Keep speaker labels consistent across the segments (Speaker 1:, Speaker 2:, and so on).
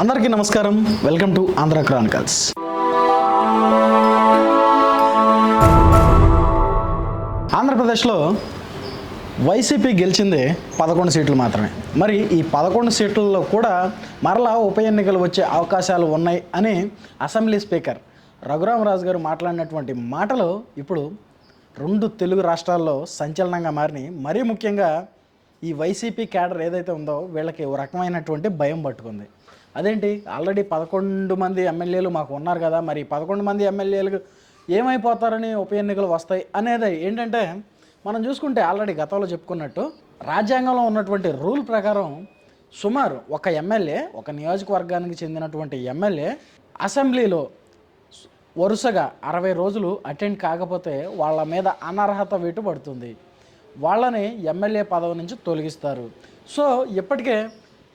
Speaker 1: అందరికీ నమస్కారం. Welcome to Andhra chronicles ఆంధ్రప్రదేశ్లో వైసీపీ గెలిచింది పదకొండు సీట్లు మాత్రమే. మరి ఈ పదకొండు సీట్లలో కూడా మరలా ఉప ఎన్నికలు వచ్చే అవకాశాలు ఉన్నాయి అని అసెంబ్లీ స్పీకర్ రఘురామరాజు గారు మాట్లాడినటువంటి మాటలు ఇప్పుడు రెండు తెలుగు రాష్ట్రాల్లో సంచలనంగా మారినాయి. మరీ ముఖ్యంగా ఈ వైసీపీ క్యాడర్ ఏదైతే ఉందో వీళ్ళకి ఓ రకమైనటువంటి భయం పట్టుకుంది. అదేంటి? ఆల్రెడీ పదకొండు మంది ఎమ్మెల్యేలు మాకు ఉన్నారు కదా మరి పదకొండు మంది ఎమ్మెల్యేలకు ఏమైపోతారని ఉప ఎన్నికలు వస్తాయి అనేది ఏంటంటే మనం చూసుకుంటే ఆల్రెడీ గతంలో చెప్పుకున్నట్టు రాజ్యాంగంలో ఉన్నటువంటి రూల్ ప్రకారం సుమారు ఒక ఎమ్మెల్యే ఒక నియోజకవర్గానికి చెందినటువంటి ఎమ్మెల్యే అసెంబ్లీలో వరుసగా అరవై రోజులు అటెండ్ కాకపోతే వాళ్ళ మీద అనర్హత వేటు పడుతుంది. వాళ్ళని ఎమ్మెల్యే పదవి నుంచి తొలగిస్తారు. సో ఇప్పటికే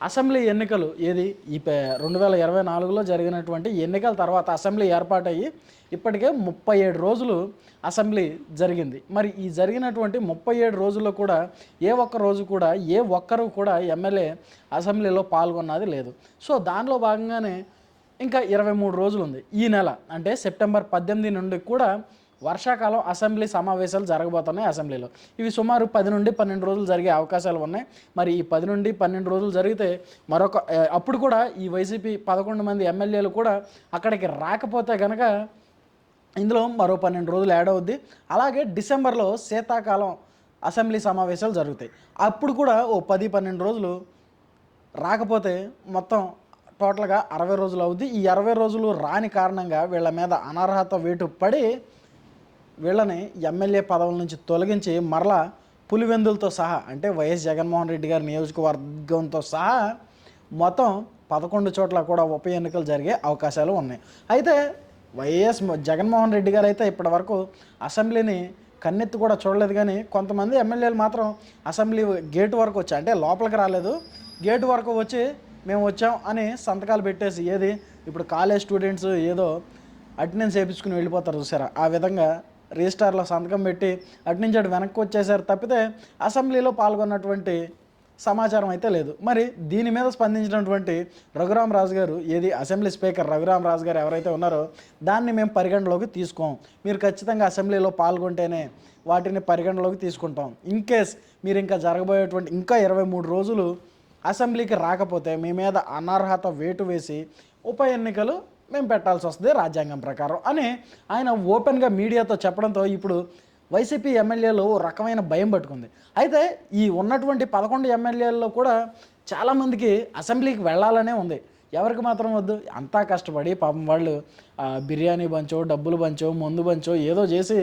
Speaker 1: అసెంబ్లీ ఎన్నికలు ఏది? ఈ రెండు వేల ఇరవై నాలుగులో జరిగినటువంటి ఎన్నికల తర్వాత అసెంబ్లీ ఏర్పాటయ్యి ఇప్పటికే ముప్పై ఏడు రోజులు అసెంబ్లీ జరిగింది. మరి ఈ జరిగినటువంటి ముప్పై ఏడు రోజుల్లో కూడా ఏ ఒక్క రోజు కూడా ఏ ఒక్కరు కూడా ఎమ్మెల్యే అసెంబ్లీలో పాల్గొన్నది లేదు. సో దానిలో భాగంగానే ఇంకా ఇరవై మూడు రోజులు ఉంది. ఈ నెల అంటే సెప్టెంబర్ పద్దెనిమిది నుండి కూడా వర్షాకాలం అసెంబ్లీ సమావేశాలు జరగబోతున్నాయి అసెంబ్లీలో. ఇవి సుమారు పది నుండి పన్నెండు రోజులు జరిగే అవకాశాలు ఉన్నాయి. మరి ఈ పది నుండి పన్నెండు రోజులు జరిగితే మరొక అప్పుడు కూడా ఈ వైసీపీ పదకొండు మంది ఎమ్మెల్యేలు కూడా అక్కడికి రాకపోతే కనుక ఇందులో మరో పన్నెండు రోజులు యాడ్ అవుద్ది. అలాగే డిసెంబర్లో శీతాకాలం అసెంబ్లీ సమావేశాలు జరుగుతాయి. అప్పుడు కూడా ఓ పది పన్నెండు రోజులు రాకపోతే మొత్తం టోటల్గా అరవై రోజులు అవుద్ది. ఈ అరవై రోజులు రాని కారణంగా వీళ్ళ మీద అనర్హత వేటు పడి వీళ్ళని ఎమ్మెల్యే పదవుల నుంచి తొలగించి మరలా పులివెందులతో సహా అంటే వైఎస్ జగన్మోహన్ రెడ్డి గారి నియోజకవర్గంతో సహా మొత్తం పదకొండు చోట్ల కూడా ఉప ఎన్నికలు జరిగే అవకాశాలు ఉన్నాయి. అయితే వైఎస్ జగన్మోహన్ రెడ్డి గారు అయితే ఇప్పటివరకు అసెంబ్లీని కన్నెత్తి కూడా చూడలేదు కానీ కొంతమంది ఎమ్మెల్యేలు మాత్రం అసెంబ్లీ గేట్ వరకు వచ్చి అంటే లోపలికి రాలేదు. గేట్ వరకు వచ్చి మేము వచ్చాం అని సంతకాలు పెట్టేసి ఏది ఇప్పుడు కాలేజ్ స్టూడెంట్స్ ఏదో అటెండెన్స్ వేయించుకుని వెళ్ళిపోతారు చూసారా? ఆ విధంగా రిజిస్టార్లో సంతకం పెట్టి అటు నుంచి అటు వెనక్కి వచ్చేసారు తప్పితే అసెంబ్లీలో పాల్గొన్నటువంటి సమాచారం అయితే లేదు. మరి దీని మీద స్పందించినటువంటి రఘురామ్ రాజు గారు ఏది అసెంబ్లీ స్పీకర్ రఘురామ్ రాజు గారు ఎవరైతే ఉన్నారో దాన్ని మేము పరిగణలోకి తీసుకోం. మీరు ఖచ్చితంగా అసెంబ్లీలో పాల్గొంటేనే వాటిని పరిగణలోకి తీసుకుంటాం. ఇన్ కేస్ మీరు ఇంకా జరగబోయేటువంటి ఇంకా ఇరవై మూడు రోజులు అసెంబ్లీకి రాకపోతే మీ మీద అనర్హత వేటు వేసి ఉప ఎన్నికలు మేము పెట్టాల్సి వస్తుంది రాజ్యాంగం ప్రకారం అని ఆయన ఓపెన్గా మీడియాతో చెప్పడంతో ఇప్పుడు వైసీపీ ఎమ్మెల్యేలు ఓ రకమైన భయం పట్టుకుంది. అయితే ఈ ఉన్నటువంటి పదకొండు ఎమ్మెల్యేల్లో కూడా చాలామందికి అసెంబ్లీకి వెళ్ళాలనే ఉంది. ఎవరికి మాత్రం వద్దు. అంతా కష్టపడి పాపం వాళ్ళు బిర్యానీ బంచో డబ్బులు బంచో మందు బంచో ఏదో చేసి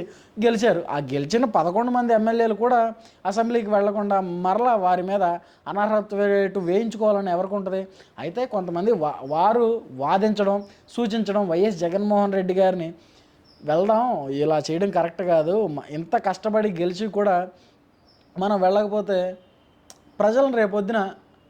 Speaker 1: గెలిచారు. ఆ గెలిచిన పదకొండు మంది ఎమ్మెల్యేలు కూడా అసెంబ్లీకి వెళ్ళకుండా మరలా వారి మీద అనర్హత వేటు వేయించుకోవాలని ఎవరికి ఉంటుంది? అయితే కొంతమంది వా వారు వాదించడం సూచించడం వైఎస్ జగన్మోహన్ రెడ్డి గారిని వెళ్దాం ఇలా చేయడం కరెక్ట్ కాదు. ఇంత కష్టపడి గెలిచి కూడా మనం వెళ్ళకపోతే ప్రజలను రేపొద్దున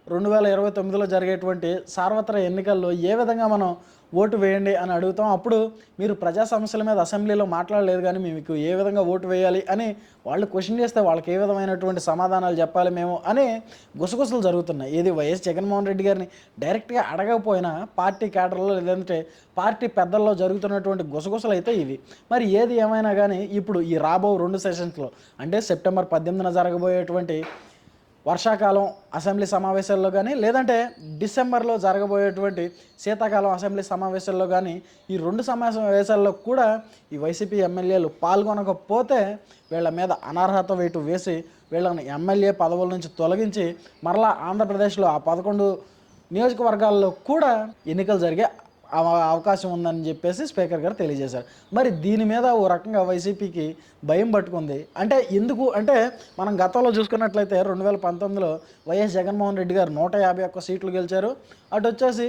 Speaker 1: రెండు వేల ఇరవై తొమ్మిదిలో జరిగేటువంటి సార్వత్ర ఎన్నికల్లో ఏ విధంగా మనం ఓటు వేయండి అని అడుగుతాం అప్పుడు మీరు ప్రజా సమస్యల మీద అసెంబ్లీలో మాట్లాడలేదు కానీ మీకు ఏ విధంగా ఓటు వేయాలి అని వాళ్ళు క్వశ్చన్ చేస్తే వాళ్ళకి ఏ విధమైనటువంటి సమాధానాలు చెప్పాలి మేము అని గుసగుసలు జరుగుతున్నాయి. ఏది వైఎస్ జగన్మోహన్ రెడ్డి గారిని డైరెక్ట్గా అడగకపోయినా పార్టీ క్యాడర్లో లేదంటే పార్టీ పెద్దల్లో జరుగుతున్నటువంటి గుసగుసలు అయితే ఇవి. మరి ఏది ఏమైనా కానీ ఇప్పుడు ఈ రాబో రెండు సెషన్స్లో అంటే సెప్టెంబర్ పద్దెనిమిదిన జరగబోయేటువంటి వర్షాకాలం అసెంబ్లీ సమావేశాల్లో కానీ లేదంటే డిసెంబర్లో జరగబోయేటువంటి శీతాకాలం అసెంబ్లీ సమావేశాల్లో కానీ ఈ రెండు సమావేశాల్లో కూడా ఈ వైసీపీ ఎమ్మెల్యేలు పాల్గొనకపోతే వీళ్ళ మీద అనర్హత వేటు వేసి వీళ్ళని ఎమ్మెల్యే పదవుల నుంచి తొలగించి మరలా ఆంధ్రప్రదేశ్లో ఆ పదకొండు నియోజకవర్గాల్లో కూడా ఎన్నికలు జరిగే అవకాశం ఉందని చెప్పేసి స్పీకర్ గారు తెలియజేశారు. మరి దీని మీద ఓ రకంగా వైసీపీకి భయం పట్టుకుంది. అంటే ఎందుకు అంటే మనం గతంలో చూసుకున్నట్లయితే రెండు వేల పంతొమ్మిదిలో వైఎస్ జగన్మోహన్ రెడ్డి గారు నూట యాభై ఒక్క సీట్లు గెలిచారు. అటు వచ్చేసి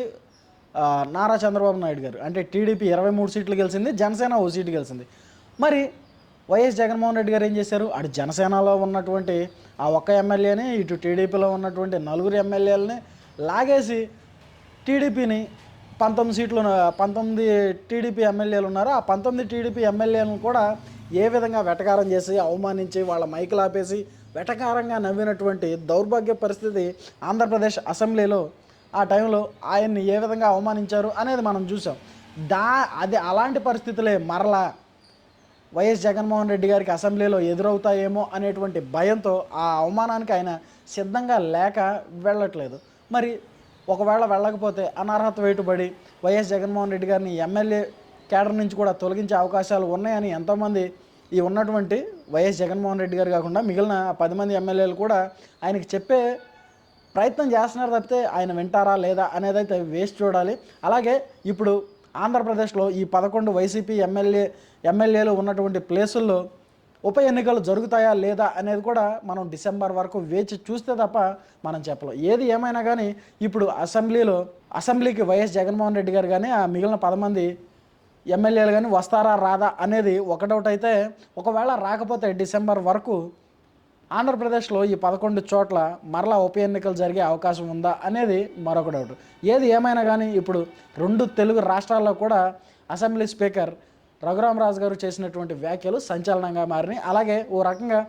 Speaker 1: నారా చంద్రబాబు నాయుడు గారు అంటే టీడీపీ ఇరవై మూడు సీట్లు గెలిచింది జనసేన ఓ సీటు గెలిచింది. మరి వైఎస్ జగన్మోహన్ రెడ్డి గారు ఏం చేశారు? అటు జనసేనలో ఉన్నటువంటి ఆ ఒక్క ఎమ్మెల్యేని ఇటు టీడీపీలో ఉన్నటువంటి నలుగురు ఎమ్మెల్యేలని లాగేసి టీడీపీని పంతొమ్మిది సీట్లు పంతొమ్మిది టీడీపీ ఎమ్మెల్యేలు ఉన్నారు? ఆ పంతొమ్మిది టీడీపీ ఎమ్మెల్యేలను కూడా ఏ విధంగా వెటకారం చేసి అవమానించి వాళ్ళ మైకులు ఆపేసి వెటకారంగా నవ్వినటువంటి దౌర్భాగ్య పరిస్థితి ఆంధ్రప్రదేశ్ అసెంబ్లీలో ఆ టైంలో ఆయన్ని ఏ విధంగా అవమానించారు అనేది మనం చూసాం దా అది అలాంటి పరిస్థితులే మరలా వైఎస్ జగన్మోహన్ రెడ్డి గారికి అసెంబ్లీలో ఎదురవుతాయేమో అనేటువంటి భయంతో ఆ అవమానానికి ఆయన సిద్ధంగా లేక వెళ్ళట్లేదు. మరి ఒకవేళ వెళ్ళకపోతే అనర్హత వేటుబడి వైఎస్ జగన్మోహన్ రెడ్డి గారిని ఎమ్మెల్యే కేడర్ నుంచి కూడా తొలగించే అవకాశాలు ఉన్నాయని ఎంతోమంది ఈ ఉన్నటువంటి వైఎస్ జగన్మోహన్ రెడ్డి గారు కాకుండా మిగిలిన పది మంది ఎమ్మెల్యేలు కూడా ఆయనకి చెప్పే ప్రయత్నం చేస్తున్నారు తప్పితే ఆయన వింటారా లేదా అనేది అయితే వేస్ట్ చూడాలి. అలాగే ఇప్పుడు ఆంధ్రప్రదేశ్లో ఈ పదకొండు వైసీపీ ఎమ్మెల్యే ఎమ్మెల్యేలు ఉన్నటువంటి ప్లేసుల్లో ఉప ఎన్నికలు జరుగుతాయా లేదా అనేది కూడా మనం డిసెంబర్ వరకు వేచి చూస్తే తప్ప మనం చెప్పలేం. ఏది ఏమైనా కానీ ఇప్పుడు అసెంబ్లీలో అసెంబ్లీకి వైఎస్ జగన్మోహన్ రెడ్డి గారు కానీ ఆ మిగిలిన పదమంది ఎమ్మెల్యేలు కానీ వస్తారా రాదా అనేది ఒకటొకటి అయితే ఒకవేళ రాకపోతే డిసెంబర్ వరకు ఆంధ్రప్రదేశ్లో ఈ పదకొండు చోట్ల మరలా ఉప ఎన్నికలు జరిగే అవకాశం ఉందా అనేది మరొక డౌట్ ఏది ఏమైనా కానీ ఇప్పుడు రెండు తెలుగు రాష్ట్రాల్లో కూడా అసెంబ్లీ స్పీకర్ రఘురామరాజు గారు చేసినటువంటి వ్యాఖ్యలు సంచలనంగా మారినాయి. అలాగే ఓ రకంగా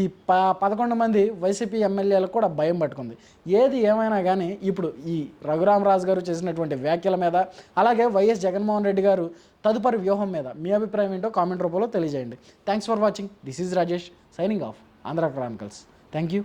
Speaker 1: ఈ ప పదకొండు మంది వైసీపీ ఎమ్మెల్యేలకు కూడా భయం పట్టుకుంది. ఏది ఏమైనా కానీ ఇప్పుడు ఈ రఘురామరాజు గారు చేసినటువంటి వ్యాఖ్యల మీద అలాగే వైఎస్ జగన్మోహన్ రెడ్డి గారు తదుపరి వ్యూహం మీద మీ అభిప్రాయం ఏంటో కామెంట్ రూపంలో తెలియజేయండి. Thanks for watching this is Rajesh signing off Andhra chronicles thank you